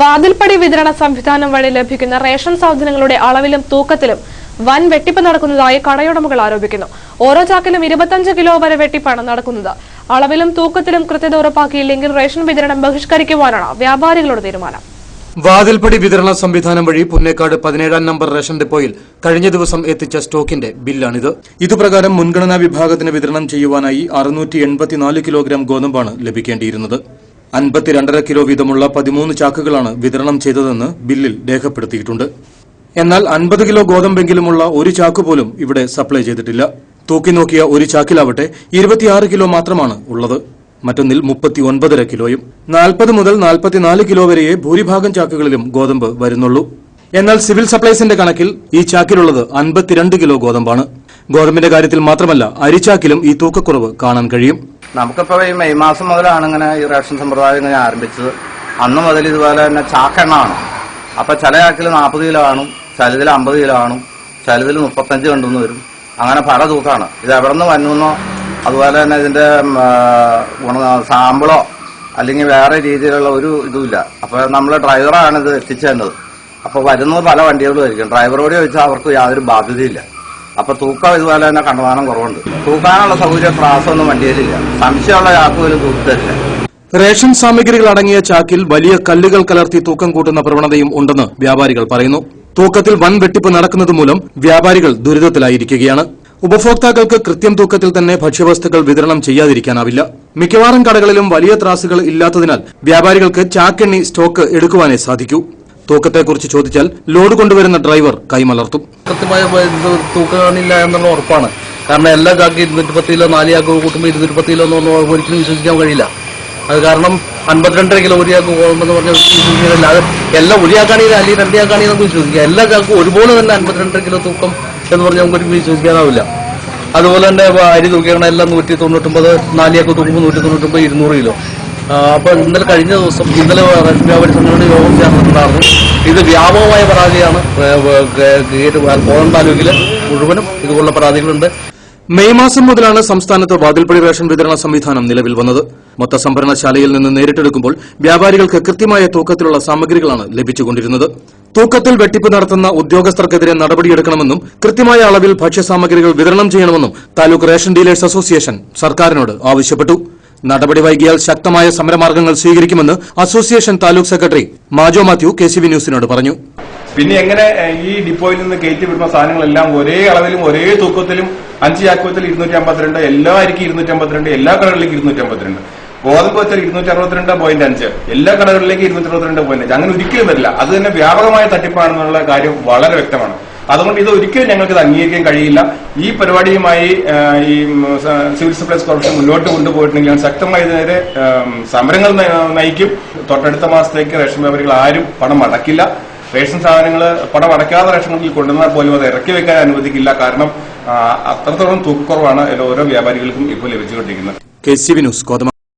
വാതിൽപ്പടി വിതരണ സംവിധാനം വഴി ലഭിക്കുന്ന റേഷൻ സാധനങ്ങളുടെ അളവിലും തൂക്കത്തിലും വൻ വെട്ടിപ്പ് നടക്കുന്നതായി കടയുടമകൾ ആരോപിക്കുന്നു. ഓരോ ചാക്കിലും ഇരുപത്തഞ്ച് കിലോ വരെ വെട്ടിപ്പാണ് നടക്കുന്നത്. അളവിലും തൂക്കത്തിലും കൃത്യത ഉറപ്പാക്കിയില്ലെങ്കിൽ റേഷൻ വിതരണം ബഹിഷ്കരിക്കുവാനാണ് വ്യാപാരികളുടെ തീരുമാനം. വാതിൽപ്പടി വിതരണ സംവിധാനം വഴി പുന്നേക്കാട് പതിനേഴാം നമ്പർ റേഷൻ ഡിപ്പോയിൽ കഴിഞ്ഞ ദിവസം എത്തിച്ച സ്റ്റോക്കിന്റെ ബില്ലാണിത്. ഇതുപ്രകാരം മുൻഗണനാ വിഭാഗത്തിന് വിതരണം ചെയ്യുവാനായി അറുന്നൂറ്റി കിലോഗ്രാം ഗോതമ്പാണ് ലഭിക്കേണ്ടിയിരുന്നത്. അൻപത്തിരണ്ടര കിലോ വീതമുള്ള പതിമൂന്ന് ചാക്കുകളാണ് വിതരണം ചെയ്തതെന്ന് ബില്ലിൽ രേഖപ്പെടുത്തിയിട്ടുണ്ട്. എന്നാൽ അൻപത് കിലോ ഗോതമ്പെങ്കിലുമുള്ള ഒരു ചാക്ക് പോലും ഇവിടെ സപ്ലൈ ചെയ്തിട്ടില്ല. തൂക്കി നോക്കിയ ഒരു ചാക്കിലാവട്ടെ ഇരുപത്തിയാറ് കിലോ മാത്രമാണ് ഉള്ളത്. മറ്റൊന്നിൽ മുപ്പത്തി ഒൻപതര കിലോയും നാൽപ്പത് മുതൽ നാൽപ്പത്തിനാല് കിലോ വരെയേ ഭൂരിഭാഗം ചാക്കുകളിലും ഗോതമ്പ് വരുന്നുള്ളൂ. എന്നാൽ സിവിൽ സപ്ലൈസിന്റെ കണക്കിൽ ഈ ചാക്കിലുള്ളത് അൻപത്തിരണ്ട് കിലോ ഗോതമ്പാണ്. ഗോതമ്പിന്റെ കാര്യത്തിൽ മാത്രമല്ല അരിച്ചാക്കിലും ഈ തൂക്കക്കുറവ് കാണാൻ കഴിയും. നമുക്കിപ്പോ ഈ മെയ് മാസം മുതലാണ് ഇങ്ങനെ ഈ റേഷൻ സമ്പ്രദായം ഇങ്ങനെ ആരംഭിച്ചത്. അന്ന് മുതൽ ഇതുപോലെ തന്നെ ചാക്കെണ്ണമാണ് അപ്പൊ ചില ചാക്കിൽ നാൽപ്പത് കിലോ കാണും ചിലതിൽ അമ്പത് കിലോ കാണും ചിലതിൽ മുപ്പത്തഞ്ച് കണ്ടുന്ന് വരും. അങ്ങനെ പല തൂക്കാണ് ഇത് എവിടെ നിന്ന് വന്നുവെന്നോ അതുപോലെ തന്നെ ഇതിന്റെ ഗുണ സാമ്പിളോ അല്ലെങ്കിൽ വേറെ രീതിയിലുള്ള ഒരു ഇതുമില്ല. അപ്പൊ നമ്മൾ ഡ്രൈവറാണ് ഇത് എത്തിച്ചേണ്ടത് അപ്പൊ വരുന്നത് പല വണ്ടികളും ആയിരിക്കും. ഡ്രൈവറോട് ചോദിച്ചാൽ അവർക്ക് യാതൊരു ബാധ്യതയില്ല. അപ്പൊ തൂക്കം ഇതുപോലെ തന്നെ കണ്ടമാനം കുറവുണ്ട്. തൂക്കാനുള്ള സൗകര്യം പ്രാസമൊന്നും വണ്ടിയിലില്ല. സംശയമുള്ള ചാക്ക് പോലും തൂക്കി തരില്ല റേഷൻ സാമഗ്രികൾ അടങ്ങിയ ചാക്കിൽ വലിയ കല്ലുകൾ കലർത്തി തൂക്കം കൂട്ടുന്ന പ്രവണതയും ഉണ്ടെന്ന് വ്യാപാരികൾ പറയുന്നു. തൂക്കത്തിൽ വൻ വെട്ടിപ്പ് നടക്കുന്നത് മൂലം വ്യാപാരികൾ ദുരിതത്തിലായിരിക്കുകയാണ്. ഉപഭോക്താക്കൾക്ക് കൃത്യം തൂക്കത്തിൽ തന്നെ ഭക്ഷ്യവസ്തുക്കൾ വിതരണം ചെയ്യാതിരിക്കാനാവില്ല. മിക്കവാറും കടകളിലും വലിയ ത്രാസുകൾ ഇല്ലാത്തതിനാൽ വ്യാപാരികൾക്ക് ചാക്കെണ്ണി സ്റ്റോക്ക് എടുക്കുവാനേ സാധിക്കൂ. തൂക്കത്തെക്കുറിച്ച് ചോദിച്ചാൽ ലോഡ് കൊണ്ടുവരുന്ന ഡ്രൈവർ കൈമലർത്തും. കൃത്യമായ തൂക്കില്ല എന്നുള്ള ഉറപ്പാണ്. കാരണം എല്ലാ കാക്കി ഇരുന്നൂറ്റി പത്ത് കിലോ നാല് ചാക്ക് കൂട്ടുമ്പോൾ ഇരുന്നൂറ്റി പത്ത് കിലോ എന്ന് പറഞ്ഞാൽ ഒരിക്കലും വിശ്വസിക്കാൻ കഴിയില്ല. അത് കാരണം അൻപത്തിരണ്ടര കിലോ ഒരു ചാക്ക് പോകുമെന്ന് പറഞ്ഞാൽ അത് എല്ലാം ഒരു ചാക്കാണെങ്കിൽ അല്ലെങ്കിൽ രണ്ട് ചാക്കാണെങ്കിൽ നമുക്ക് വിശ്വസിക്കാം. എല്ലാ ചാക്കും ഒരുപോലെ തന്നെ അൻപത്തിരണ്ടര കിലോ തൂക്കം എന്ന് പറഞ്ഞാൽ നമുക്ക് ഒരിക്കലും വിശ്വസിക്കാനാവില്ല. അതുപോലെ തന്നെ അരി തൂക്കിയാണ് എല്ലാം നൂറ്റി തൊണ്ണൂറ്റൊമ്പത് നാല് ചാക്ക് തൂക്കുമ്പോൾ നൂറ്റി തൊണ്ണൂറ്റൊമ്പത് ഇരുന്നൂറ് കിലോ. അപ്പോൾ അപ്പൊ ഇന്നലെ കഴിഞ്ഞ ദിവസം ഇന്നലെ റേഷൻ വ്യാപാരി സംഘടന യോഗം ചേർന്നിട്ടുണ്ടായിരുന്നു. ഇത് വ്യാപകമായ പരാതിയാണ്. കോഴം താലൂക്കിൽ മുഴുവനും ഇതുപോലുള്ള പരാതികളുണ്ട്. മെയ് മാസം മുതലാണ് സംസ്ഥാനത്ത് വാതിൽപ്പടി റേഷൻ വിതരണ സംവിധാനം നിലവിൽ വന്നത്. മൊത്ത സംഭരണശാലയിൽ നിന്ന് നേരിട്ടെടുക്കുമ്പോൾ വ്യാപാരികൾക്ക് കൃത്യമായ തൂക്കത്തിലുള്ള സാമഗ്രികളാണ് ലഭിച്ചുകൊണ്ടിരുന്നത്. തൂക്കത്തിൽ വെട്ടിപ്പ് നടത്തുന്ന ഉദ്യോഗസ്ഥർക്കെതിരെ നടപടിയെടുക്കണമെന്നും കൃത്യമായ അളവിൽ ഭക്ഷ്യസാമഗ്രികൾ വിതരണം ചെയ്യണമെന്നും താലൂക്ക് റേഷൻ ഡീലേഴ്സ് അസോസിയേഷൻ സർക്കാരിനോട് ആവശ്യപ്പെട്ടു. നടപടി വൈകിയാൽ ശക്തമായ സമരമാർഗങ്ങൾ സ്വീകരിക്കുമെന്ന് association taluk secretary Majo Mathew K C V ന്യൂസിനോട് പറഞ്ഞു. പിന്നെ എങ്ങനെ ഈ ഡിപ്പോയിൽ നിന്ന് കയറ്റി വിടുന്ന സാധനങ്ങളെല്ലാം ഒരേ അളവിലും ഒരേ തൂക്കത്തിലും അഞ്ച് ചാക്കുവത്തിൽ ഇരുന്നൂറ്റി അമ്പത്തിരണ്ട് എല്ലാ അരിക്കും ഇരുന്നൂറ്റി അമ്പത്തിരണ്ട് എല്ലാ കടകളിലേക്കും ഇരുന്നൂറ്റി അമ്പത്തിരണ്ട് ഗോതമ്പ് വെച്ചാൽ ഇരുന്നൂറ്റി അറുപത്തിരണ്ട് പോയിന്റ് അഞ്ച് എല്ലാ കടകളിലേക്കും ഇരുന്നൂറ്റി അറുപത്തിരണ്ട് പോയിന്റ് അഞ്ച്. അങ്ങനെ ഒരിക്കലും വരില്ല. അത് തന്നെ വ്യാപകമായ തട്ടിപ്പാണെന്നുള്ള കാര്യം വളരെ വ്യക്തമാണ്. അതുകൊണ്ട് ഇത് ഒരിക്കലും ഞങ്ങൾക്ക് ഇത് അംഗീകരിക്കാൻ കഴിയില്ല. ഈ പരിപാടിയുമായി ഈ സിവിൽ സപ്ലൈസ് കോർപ്പറേഷൻ മുന്നോട്ട് കൊണ്ടുപോയിട്ടുണ്ടെങ്കിൽ ഞാൻ ശക്തമായി ഇതിനെതിരെ സമരങ്ങൾ നയിക്കും. തൊട്ടടുത്ത മാസത്തേക്ക് റേഷൻ വ്യാപാരികൾ ആരും പണം അടക്കില്ല. റേഷൻ സാധനങ്ങൾ പണം അടയ്ക്കാതെ റേഷൻ കടയിൽ കൊണ്ടുവന്നാൽ പോലും അത് ഇറക്കി വെക്കാൻ അനുവദിക്കില്ല. കാരണം അത്രത്തോളം തൂക്കക്കുറവാണ് ഓരോ വ്യാപാരികൾക്കും ഇപ്പോൾ ലഭിച്ചുകൊണ്ടിരിക്കുന്നത്. K C V news Kothamangalam.